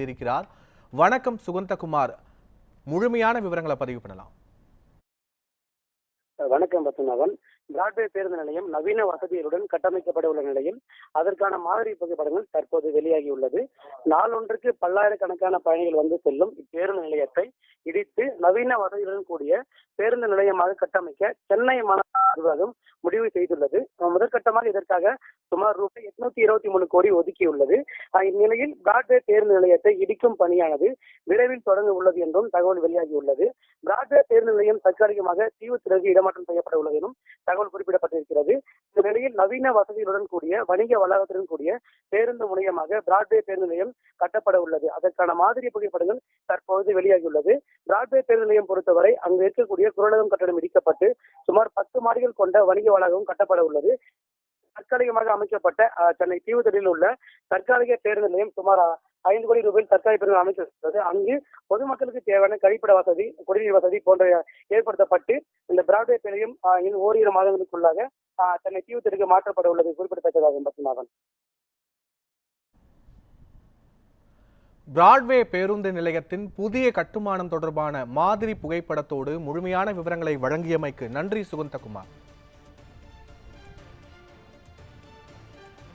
இருக்கிறார். வணக்கம் சுகந்தகுமார் முழுமையான விவரங்களை பதிவு பண்ணலாம். வணக்கம் பத்மநாபன். பிராட்வே பேருந்து நிலையம் நவீன வசதிகளுடன் கட்டமைக்கப்பட உள்ள நிலையில் அதற்கான மாதிரி புகைப்படங்கள் தற்போது வெளியாகியுள்ளது நாளொன்றுக்கு பல்லாயிரக்கணக்கான பயணிகள் வந்து செல்லும் இப்பேருந்து நிலையத்தை இடித்து நவீன வசதிகளுடன் கூடிய பேருந்து நிலையமாக கட்டமைக்க சென்னை மாநகர நிர்வாகம் முடிவு செய்துள்ளது. முதற்கட்டமாக இதற்காக சுமார் ரூபாய் எட்நூத்தி இருபத்தி மூணு கோடி ஒதுக்கியுள்ளது. இந்நிலையில் பிராட்வே பேருந்து நிலையத்தை இடிக்கும் பணியானது விரைவில் தொடங்க உள்ளது என்றும் தகவல் வெளியாகியுள்ளது. பிராட்வே பேருந்து நிலையம் தற்காலிகமாக தீவுத்திற்கு இடமாற்றம் செய்யப்பட உள்ளது எனும் தகவல் குறிப்பிடப்பட்டிருக்கிறது. இந்த நிலையில் நவீன வசதிகளுடன் கூடிய வணிக வளாகத்துடன் கூடிய பேருந்து முனையமாக பிராட்வே பேருந்து நிலையம் கட்டப்பட உள்ளது. அதற்கான மாதிரி புகைப்படங்கள் தற்போது வெளியாகியுள்ளது. பிராட்வே பேருந்து நிலையம் பொறுத்தவரை அங்கு இருக்கக்கூடிய குரலகம் கட்டடம் இடிக்கப்பட்டு சுமார் பத்து மாடிகள் கொண்ட வணிக வளாகம் கட்டப்பட உள்ளது. தற்காலிகமாக அமைக்கப்பட்ட சென்னை தீவுத்தடியில் உள்ள தற்காலிக பேருந்து நிலையம் சுமார் ஐந்து கோடி ரூபாயில் தற்காலிக பேருந்து அமைச்சிருக்கிறது அங்கு பொதுமக்களுக்கு தேவையான கழிப்பிட வசதி குடிநீர் வசதி போன்ற ஏற்படுத்தப்பட்டு இந்த பிராட்வே பேரையும் இன்னும் ஓரிரு மாதங்களுக்குள்ளாக அஹ், சென்னை தீவுத்தடிக்கு மாற்றப்பட உள்ளது குறிப்பிடத்தக்கதாகும் பத்மநாதன் பிராட்வே பேருந்து நிலையத்தின் புதிய கட்டுமானம் தொடர்பான மாதிரி புகைப்படத்தோடு முழுமையான விவரங்களை வழங்கியமைக்கு நன்றி சுகந்தகுமார்.